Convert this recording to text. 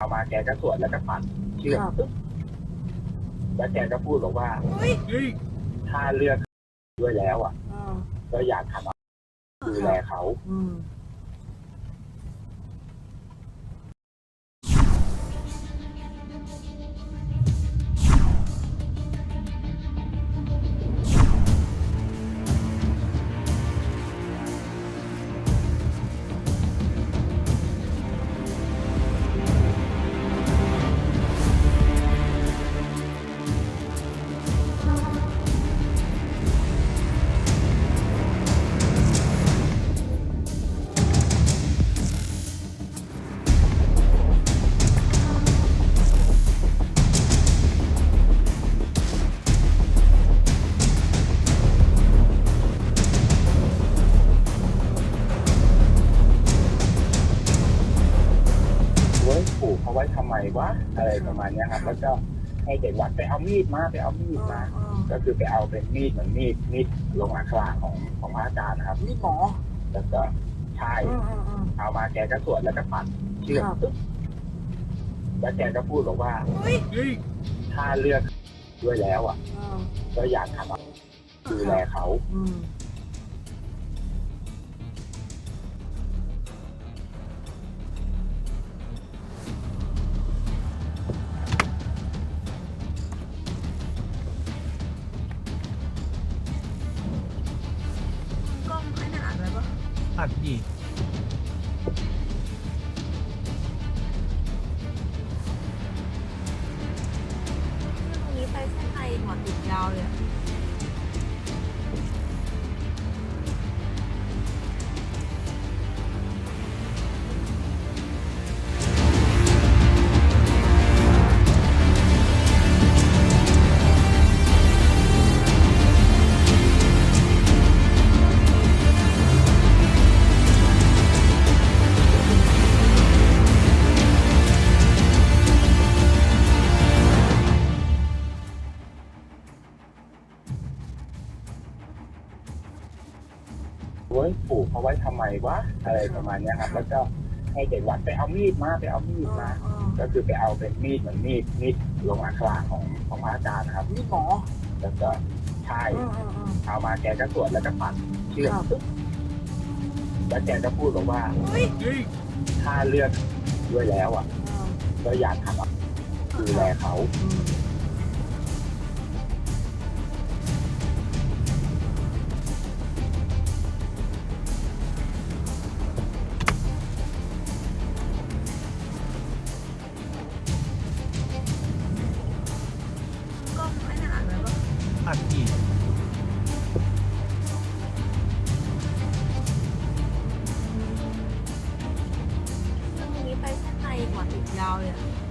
เอามาแกก็สวดแล้วก็ปัดเชือกครับปึ๊บแล้วแกก็พูดบอกว่าเฮ้ยถ้าเลือกด้วยแล้วอะอ่าก็อยากทำดูแลเขา เขาไว้ทำไมวะอะไรประมาณเนี้ยครับ แล้วก็ให้เด็กวัดไปเอามีดมาไปเอามีดมาอ่าก็คือไปเอาเป็นมีดเหมือนมีดมีดลงอัคราของของพระอาจารย์นะครับนี่หมอแล้วก็ใช่อืมอืมอืมเอามาแกก็สวดแล้วก็ปัดเชือกครับปึ๊บแล้วแกก็พูดบอกว่าเฮ้ยถ้าเลือกด้วยแล้วอะอ่าก็อยากทำดูแลเขา ตัดอีก ตรงนี้ไปเส้นในหัวติดยาวเลยอะ เว้ยปลูกเขาไว้ทำไมวะอะไรประมาณเนี้ยครับ แล้วก็ให้เด็กวัดไปเอามีดมาไปเอามีดมาอ่าก็คือไปเอาเป็นมีดเหมือนมีดมีดลงอัคราของของพระอาจารย์นะครับนี่หมอแล้วก็ใช่อืมอืมอืมเอามาแกก็สวดแล้วก็ปัดเชือกครับปึ๊บแล้วแกก็พูดบอกว่าเฮ้ยถ้าเลือกด้วยแล้วอะอ่าก็อยากทำดูแลเขาอืม now. Yeah.